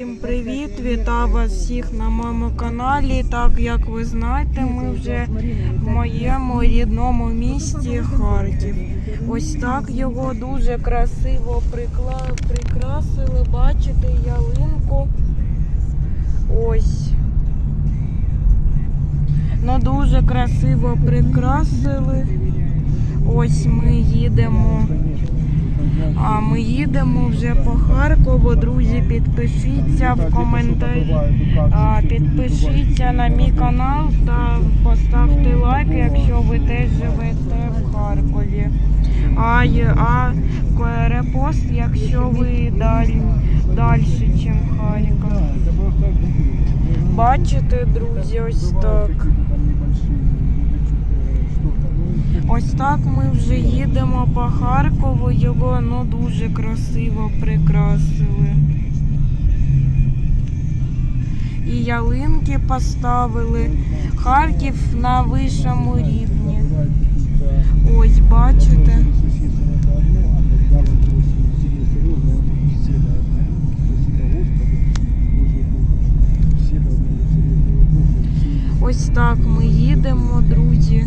Всім привіт! Вітаю вас всіх на моєму каналі. Так як ви знаєте, ми вже в моєму рідному місті Харків. Ось так його дуже красиво прикрасили. Бачите ялинку. Ось. Ну дуже красиво прикрасили. Ось ми їдемо. А ми їдемо вже по Харкову. Друзі, підпишіться в коментарі. Підпишіться на мій канал та поставте лайк, якщо ви теж живете в Харкові. А, а репост, якщо ви далі, далі, ніж Харків. Бачите, друзі, ось так. Ось так ми вже їдемо по Харкову. Його ну дуже красиво прикрасили. І ялинки поставили. Харків на вищому рівні. Ось бачите. Ось так ми їдемо, друзі.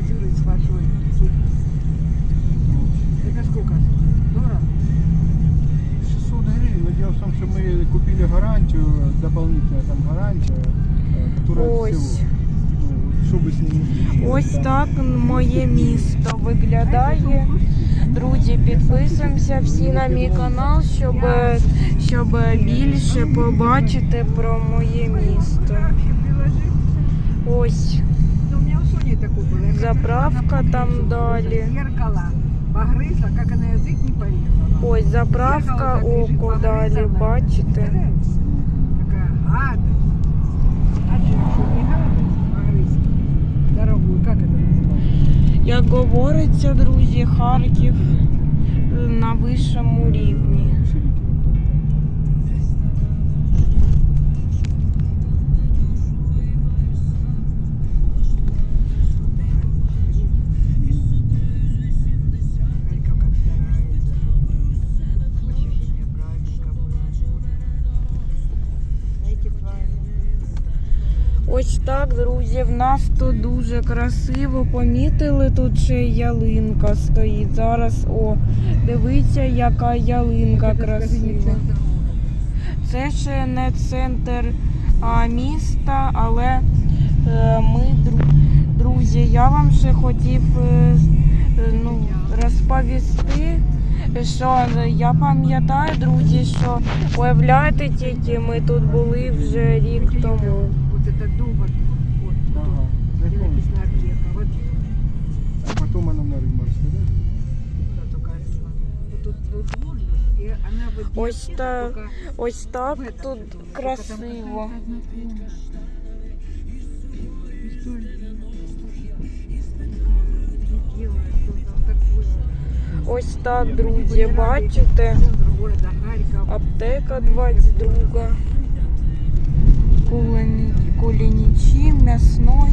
как это сегодня открыть с большой? Это сколько? Дорого? 600 гривен, но дело в том, что мы купили гарантию, дополнительная там гарантия, э, которая от Ось. всего. Ну, чтобы с ними не случилось, Ось там. так моє місто виглядає. Друзі, підписуємося всі на мій канал, щоб, щоб більше побачити про моє місто. Вообще приложи. Ось Заправка хотела на там путинцу далі. Зеркало. Погрызла, как она язык не порезала. ось заправка око далі, бачите. Такая гадость. А что, что не гадость? Погрызла. Дорогую, как это называется? Як говориться, друзі, Харків е, на вищому Ось так, друзі, в нас тут дуже красиво. Помітили, тут ще ялинка стоїть. Зараз, о, дивіться, яка ялинка красива. Це ще не центр а, міста, але е, ми, друзі, я вам ще хотів е, е, ну, розповісти, що я пам'ятаю, друзі, що уявляєте тільки, ми тут були вже рік тому. Дуба, вот, вот, Ага, помню. написано аптека, вот А потом она на да? туда только arriba. Вот тут, двор есть, и она вот Ось аптека, так. только Ось так в этом тут только там красиво. какая-то одна. Такая, что-то такое. Ось так, друзі, бачите. Центр города Харьков. Аптека 22. Кулені, кулінічі, м'ясной.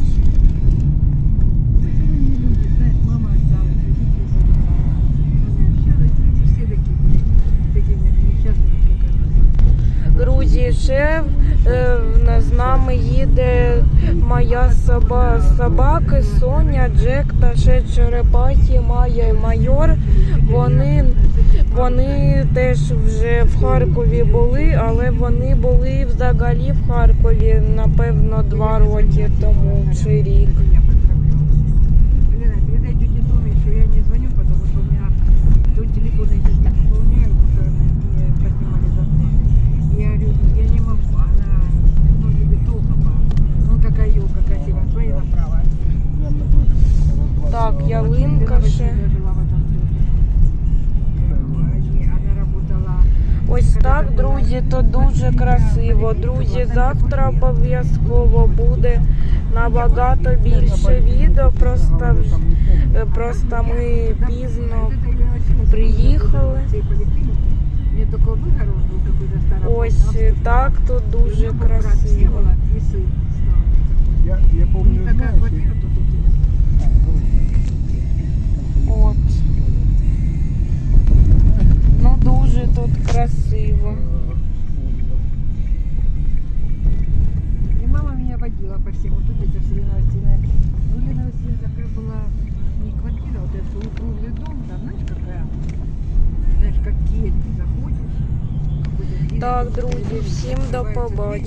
Ще з нами їде моя соба, собаки Соня, Джек та ще черепахи, Майя і майор. Вони, вони теж вже в Харкові були, але вони були взагалі в Харкові, напевно, два роки тому чи рік. ялинка Лена ще. Васильевна жила в этом доме. Она работала Ось так, друзі, то дуже красиво. Друзі, завтра обов'язково буде набагато більше відео. Просто, е, просто ми пізно приїхали. Мне только выгород был какой-то старый. Ось е, так тут дуже красиво. И сын стал. Я, я помню, От. Ну дуже тут красиво. И мама меня водила по всему. Тут эти все Васильевна. Ну, Лена Васильевна такая была не квартира, вот этот полукруглый дом, там, знаешь, какая? Знаешь, как кель, ты заходишь. Так, друзі, коридор, всім до побачення.